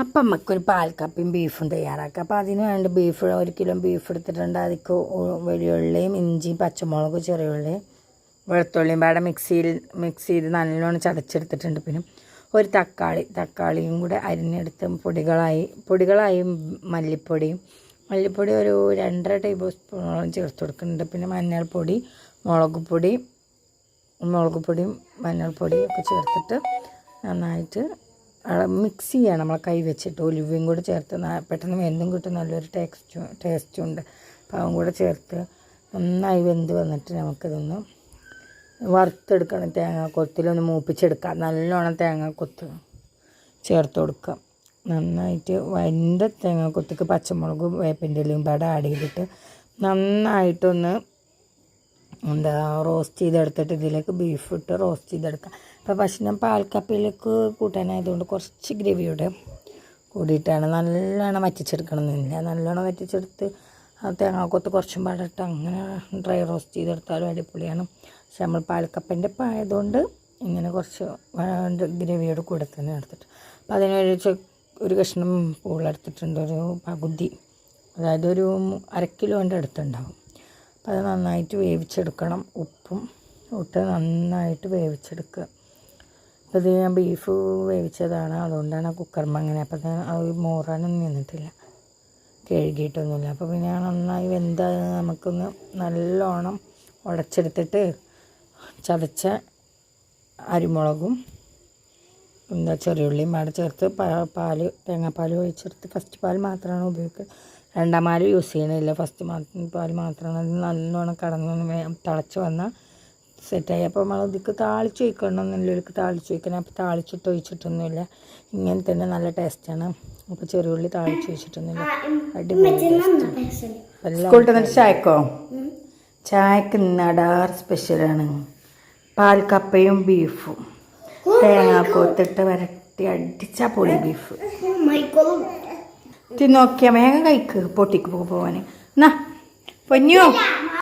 അപ്പം നമുക്കൊരു പാൽക്കപ്പയും ബീഫും തയ്യാറാക്കാം. അപ്പോൾ അതിന് വേണ്ട ബീഫ് ഒരു കിലോ ബീഫ് എടുത്തിട്ടുണ്ട്. അതിക്ക് വെളിയുള്ളിയും ഇഞ്ചി പച്ചമുളകും ചെറിയുള്ളിയും വെളുത്തുള്ളിയും പാടെ മിക്സിയിൽ മിക്സ് ചെയ്ത് നല്ലോണം ചതച്ചെടുത്തിട്ടുണ്ട്. പിന്നെ ഒരു തക്കാളി തക്കാളിയും കൂടെ അരിഞ്ഞെടുത്ത് പൊടികളായി പൊടികളായി മല്ലിപ്പൊടിയും മല്ലിപ്പൊടി ഒരു രണ്ടര ടേബിൾ സ്പൂണോളം ചേർത്ത് കൊടുക്കുന്നുണ്ട്. പിന്നെ മഞ്ഞൾപ്പൊടി മുളക് പൊടി മുളക് പൊടിയും മഞ്ഞൾപ്പൊടിയും ഒക്കെ ചേർത്തിട്ട് നന്നായിട്ട് മിക്സ് ചെയ്യണം. നമ്മളെ കൈ വെച്ചിട്ട് ഒലിവയും കൂടെ ചേർത്ത് പെട്ടെന്ന് വെന്തും കിട്ടും. നല്ലൊരു ടേസ്റ്റ് ടേസ്റ്റും ഉണ്ട്. അപ്പോൾ അതും കൂടെ ചേർത്ത് നന്നായി വെന്ത് വന്നിട്ട് നമുക്കിതൊന്ന് വറുത്തെടുക്കണം. തേങ്ങ തേങ്ങാക്കൊത്തിലൊന്ന് മൂപ്പിച്ചെടുക്കാം. നല്ലോണം കൊത്ത് ചേർത്ത് കൊടുക്കാം. നന്നായിട്ട് വെന്ത തേങ്ങാക്കൊത്തിക്ക് പച്ചമുളകും വേപ്പിന്റെ ഇലയും പാടെ ആഡ് ചെയ്തിട്ട് നന്നായിട്ടൊന്ന് എന്താ റോസ്റ്റ് ചെയ്തെടുത്തിട്ട് ഇതിലേക്ക് ബീഫ് ഇട്ട് റോസ്റ്റ് ചെയ്തെടുക്കാം. അപ്പോൾ ഞാൻ പാൽക്കപ്പയിലേക്ക് കൂട്ടാനായതുകൊണ്ട് കുറച്ച് ഗ്രേവിയുടെ കൂടിയിട്ടാണ് നല്ലോണം വറ്റിച്ചെടുക്കണമെന്നില്ല നല്ലോണം വറ്റിച്ചെടുത്ത് തേങ്ങാക്കൊത്ത് കുറച്ചും പാടിട്ട് അങ്ങനെ ഡ്രൈ റോസ്റ്റ് ചെയ്തെടുത്താലും അടിപൊളിയാണ്. പക്ഷെ നമ്മൾ പാൽക്കപ്പന്റെ പായതുകൊണ്ട് ഇങ്ങനെ കുറച്ച് ഗ്രേവിയോട് കൂടെ തന്നെ എടുത്തിട്ട്. അപ്പോൾ അതിനൊരു ഒരു കഷ്ണം പൂളെടുത്തിട്ടുണ്ട് ഒരു പകുതി. അതായത് ഒരു അര കിലോന്റെ അടുത്തുണ്ടാവും. അപ്പോൾ അത് നന്നായിട്ട് വേവിച്ചെടുക്കണം. ഉപ്പും ഇട്ട് നന്നായിട്ട് വേവിച്ചെടുക്കുക. അപ്പോൾ ഇത് ഞാൻ ബീഫ് വേവിച്ചതാണ്. അതുകൊണ്ടാണ് കുക്കർമ്മ അങ്ങനെ അപ്പോൾ ഞാൻ അത് മോറാനൊന്നും നിന്നിട്ടില്ല. കഴുകിയിട്ടൊന്നുമില്ല. അപ്പോൾ പിന്നെ നന്നായി വെന്താ നമുക്കൊന്ന് നല്ലോണം ഉടച്ചെടുത്തിട്ട് ചതച്ച അരിമുളകും എന്താ ചെറിയുള്ളിയും അവിടെ ചേർത്ത് പാൽ തേങ്ങാപ്പാൽ ഒഴിച്ചെടുത്ത്. ഫസ്റ്റ് പാൽ മാത്രമാണ് ഉപയോഗിക്കുക. രണ്ടാം പാൽ യൂസ് ചെയ്യണില്ല. ഫസ്റ്റ് മാത്രം പാൽ മാത്രമാണ് അത് നല്ലോണം കടന്നു തിളച്ച് വന്നാൽ സെറ്റായി അപ്പോൾ നമ്മൾ ഇതിക്ക് താളിച്ച് ഒഴിക്കണമെന്നുള്ളവർക്ക് താളിച്ച് ഒഴിക്കണം. അപ്പോൾ താളിച്ചിട്ട് ഒഴിച്ചിട്ടൊന്നുമില്ല. ഇങ്ങനെ തന്നെ നല്ല ടേസ്റ്റാണ് അപ്പോൾ ചെറിയുള്ളി താളിച്ച് ഒഴിച്ചിട്ടൊന്നുമില്ല. അടിപൊളി സ്കൂളിൽ വന്നിട്ട് ചായക്കോ? ചായക്ക് നടാർ സ്പെഷ്യലാണ് പാൽക്കപ്പയും ബീഫും തേങ്ങാക്കോത്തിട്ട് വരട്ടി അടിച്ച പൊളി ബീഫ് തിന്നോക്കിയാ വേഗം കഴിക്ക് പൊട്ടിക്ക് പോകാൻ എന്നാ പൊന്നു?